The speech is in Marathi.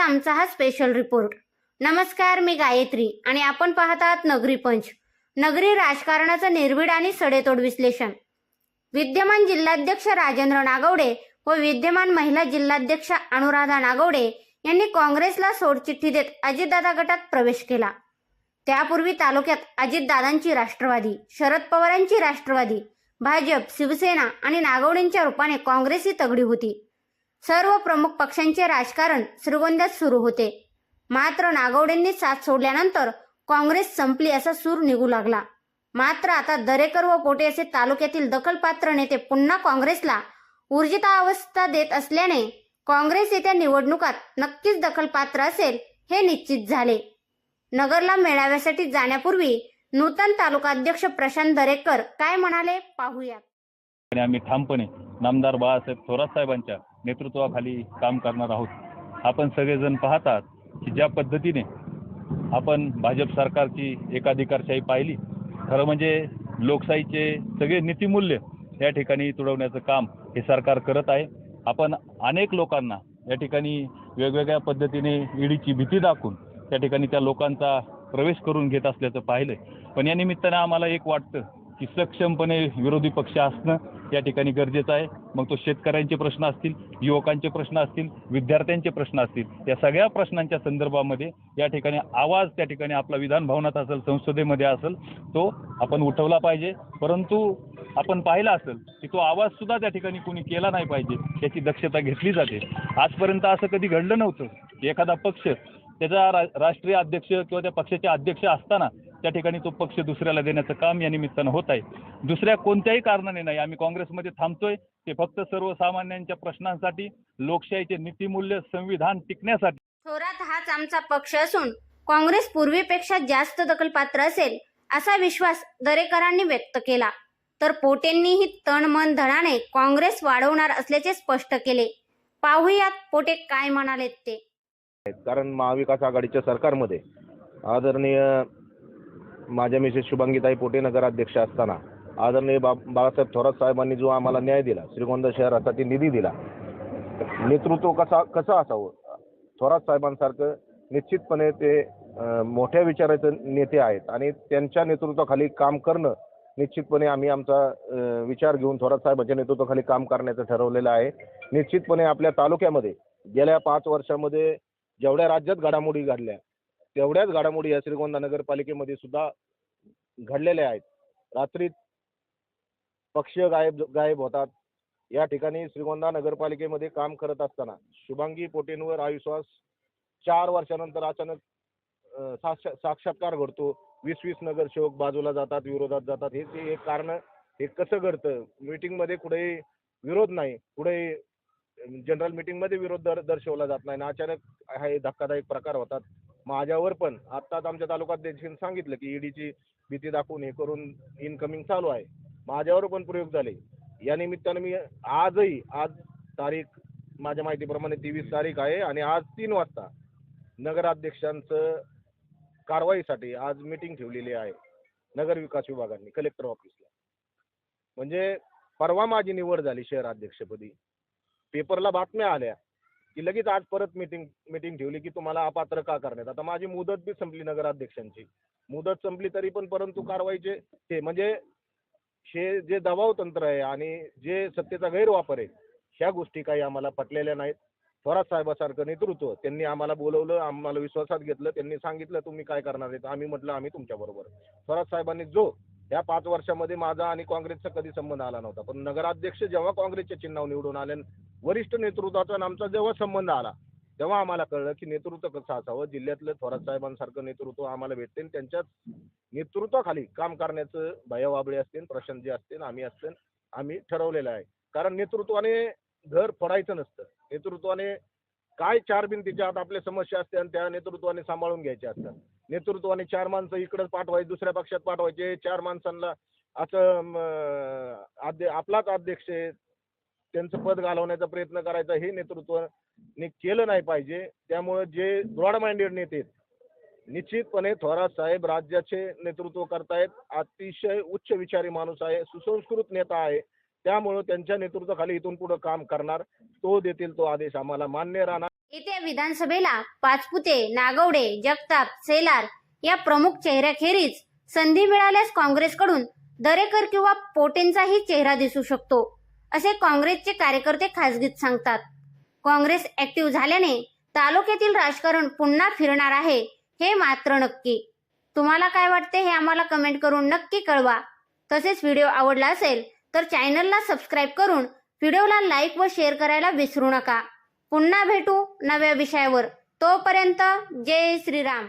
आजचा आमचा हा स्पेशल रिपोर्ट नमस्कार मी गायत्री आणि आपण पाहत आहात नगरी पंच. नगरी राजकारणाचं निर्भीड आणि सडेतोड विश्लेषण. विद्यमान जिल्हाध्यक्ष राजेंद्र नागवडे व विद्यमान महिला जिल्हाध्यक्ष अनुराधा नागवडे यांनी काँग्रेसला सोडचिठ्ठी देत अजितदादा गटात प्रवेश केला. त्यापूर्वी तालुक्यात अजितदादांची राष्ट्रवादी शरद पवारांची राष्ट्रवादी भाजप शिवसेना आणि नागवडेंच्या रूपाने काँग्रेस ही तगडी होती. सर्व प्रमुख पक्षांचे राजकारण श्रीगोंद्यात सुरू होते. मात्र नागवडेंनी साथ सोडल्यानंतर काँग्रेस संपली असा सूर निघू लागला. मात्र आता दरेकर व पोटे असे तालुक्यातील दखलपात्र नेते पुन्हा काँग्रेसला ऊर्जिता अवस्था देत असल्याने काँग्रेस येत्या निवडणुकात नक्कीच दखलपात्र असेल हे निश्चित झाले. नगरला मेळाव्यासाठी जाण्यापूर्वी नूतन तालुकाध्यक्ष प्रशांत दरेकर काय म्हणाले पाहूयात आम्ही ठामपणे नामदार बाळासाहेब थोरात साहेबांच्या नेतृत्वाखाली काम करणार आहोत. आपण सगळेजण पाहतात की ज्या पद्धतीने आपण भाजप सरकारची एकाधिकारशाही पाहिली खरं म्हणजे लोकशाहीचे सगळे नीतिमूल्य या ठिकाणी तुडवण्याचं काम हे सरकार करत आहे. आपण अनेक लोकांना या ठिकाणी वेगवेगळ्या पद्धतीने ईडीची भीती दाखवून त्या ठिकाणी त्या लोकांचा प्रवेश करून घेत असल्याचं पाहिलं पण या निमित्तानं आम्हाला एक वाटतं की सक्षमपणे विरोधी पक्ष असणं या ठिकाणी गरजेचं आहे. मग तो शेतकऱ्यांचे प्रश्न असतील युवकांचे प्रश्न असतील विद्यार्थ्यांचे प्रश्न असतील या सगळ्या प्रश्नांच्या संदर्भामध्ये या ठिकाणी आवाज त्या ठिकाणी आपला विधान भवनात असेल संसदेमध्ये असेल तो आपण उठवला पाहिजे. परंतु आपण पाहिला असेल की तो आवाज सुद्धा त्या ठिकाणी कोणी केला नाही पाहिजे याची दक्षता घेतली जाते. आजपर्यंत असं कधी घडलं नव्हतं. एखादा पक्ष त्याचा रा राष्ट्रीय अध्यक्ष किंवा त्या पक्षाचे अध्यक्ष असताना त्या ठिकाणी तो पक्ष दुसऱ्याला देण्याचं काम या निमित्तानं होत आहे. दुसऱ्या कोणत्याही कारणाने नाही. आम्ही काँग्रेसमध्ये थांबतोय. ते फक्त सर्वसामान्यांच्या प्रश्नांसाठी लोकशाहीचे नीतिमूल्य संविधान टिकण्यासाठी. थोरात हाच आमचा पक्ष असून काँग्रेस पूर्वीपेक्षा जास्त दखलपात्र असेल असा विश्वास दरेकरांनी व्यक्त केला. तर पोटेंनीही तण मन धनाने काँग्रेस वाढवणार असल्याचे स्पष्ट केले. पाहुयात पोटे काय म्हणालेत ते. कारण महाविकास आघाडीच्या सरकारमध्ये आदरणीय माझ्या मिसेस शुभांगीताई पोटे नगराध्यक्ष असताना आदरणीय बा बाळासाहेब थोरात साहेबांनी जो आम्हाला न्याय दिला श्रीगोंदा शहरासाठी निधी दिला नेतृत्व कसा कसं असावं? थोरात साहेबांसारखं निश्चितपणे ते मोठ्या विचाराचे नेते आहेत आणि त्यांच्या नेतृत्वाखाली काम करणं निश्चितपणे आम्ही आमचा विचार घेऊन थोरात साहेबांच्या नेतृत्वाखाली काम करण्याचं ठरवलेलं आहे. निश्चितपणे आपल्या तालुक्यामध्ये गेल्या पाच वर्षामध्ये जेवढ्या राज्यात घडामोडी घडल्या तेवढ्याच घडामोडी या श्रीगोंदा नगरपालिकेमध्ये सुद्धा घडलेल्या आहेत. रात्रीत पक्ष गायब गायब होतात. या ठिकाणी श्रीगोंदा नगरपालिकेमध्ये काम करत असताना शुभांगी पोटेंवर अविश्वास चार वर्षानंतर अचानक साक्षात्कार घडतो. वीस वीस नगरसेवक बाजूला जातात विरोधात जातात. हे ते एक कारण हे कसं घडतं? मीटिंगमध्ये कुठेही विरोध नाही. कुठेही जनरल मीटिंगमध्ये विरोध दर दर्शवला जात नाही. आणि अचानक हा हे धक्कादायक प्रकार होतात. माझ्यावर पण. आत्ताच आमच्या तालुकाध्यक्षांनी सांगितलं की ईडीची भीती दाखवून हे करून इनकमिंग चालू आहे. माझ्यावर पण प्रयोग झाले. या निमित्तानं मी आजही आज तारीख माझ्या माहितीप्रमाणे तेवीस तारीख आहे आणि आज तीन वाजता नगराध्यक्षांचं कारवाईसाठी आज मीटिंग ठेवलेली आहे नगर विकास विभागाने कलेक्टर ऑफिसला म्हणजे परवा माझी निवड झाली शहराध्यक्षपदी. पेपरला बातम्या आल्या. की लगेच आज परत मीटिंग मीटिंग ठेवली की तुम्हाला अपात्र का करण्यात? आता माझी मुदत बी संपली नगराध्यक्षांची. मुदत संपली तरी पण परंतु कारवाईचे ते म्हणजे हे जे दबाव तंत्र आहे आणि जे सत्तेचा गैरवापर आहे ह्या गोष्टी काही आम्हाला पटलेल्या नाहीत. थोरात साहेबासारखं नेतृत्व त्यांनी आम्हाला बोलवलं आम्हाला विश्वासात घेतलं त्यांनी सांगितलं तुम्ही काय करणार आहेत? आम्ही म्हटलं आम्ही तुमच्याबरोबर थोरात साहेबांनी जो या पाच वर्षामध्ये माझा आणि काँग्रेसचा कधी संबंध आला नव्हता. पण नगराध्यक्ष जेव्हा काँग्रेसच्या चिन्हावर निवडून आले वरिष्ठ नेतृत्वाचा आणि आमचा जेव्हा संबंध आला तेव्हा आम्हाला कळलं की नेतृत्व कसं असावं? जिल्ह्यातलं थोरात साहेबांसारखं नेतृत्व आम्हाला भेटते आणि त्यांच्याच नेतृत्वाखाली काम करण्याचं भयवाबळे असतील असतील प्रशांतजी असतील आम्ही असतील आम्ही ठरवलेलं आहे. कारण नेतृत्वाने घर फोडायचं नसतं. नेतृत्वाने काय चार भिंतीच्या आत आपल्या समस्या असते आणि त्या नेतृत्वाने सांभाळून घ्यायच्या असतात. नेतृत्वाने चार माणसं इकडं पाठवायचे दुसऱ्या पक्षात पाठवायचे. चार माणसांना असं म, आपलाच अध्यक्ष आहे, त्यांचं पद घालवण्याचा प्रयत्न करायचा हे नेतृत्व केलं नाही पाहिजे. त्यामुळे जे ब्रॉड माइंडेड नेते आहेत, निश्चितपणे थोरात साहेब राज्याचे नेतृत्व करतायत. अतिशय उच्च विचारी माणूस आहे सुसंस्कृत नेता आहे. त्यामुळं त्यांच्या नेतृत्वाखाली इथून पुढे काम करणार. तो देतील तो आदेश आम्हाला मान्य राहणार. येत्या विधानसभेला पाचपुते नागवडे जगताप सेलार या प्रमुख चेहऱ्याखेरीज संधी मिळाल्यास काँग्रेसकडून दरेकर किंवा पोटेंचाही चेहरा दिसू शकतो. असे काँग्रेसचे कार्यकर्ते खासगीत सांगतात. काँग्रेस ऍक्टिव्ह झाल्याने तालुक्यातील राजकारण पुन्हा फिरणार आहे हे मात्र नक्की. तुम्हाला काय वाटते हे आम्हाला कमेंट करून नक्की कळवा. तसेच व्हिडिओ आवडला असेल तर चॅनलला सबस्क्राईब करून व्हिडिओला लाईक व शेअर करायला विसरू नका. पुन्हा भेटू नव्या विषयावर. तोपर्यंत जय श्रीराम.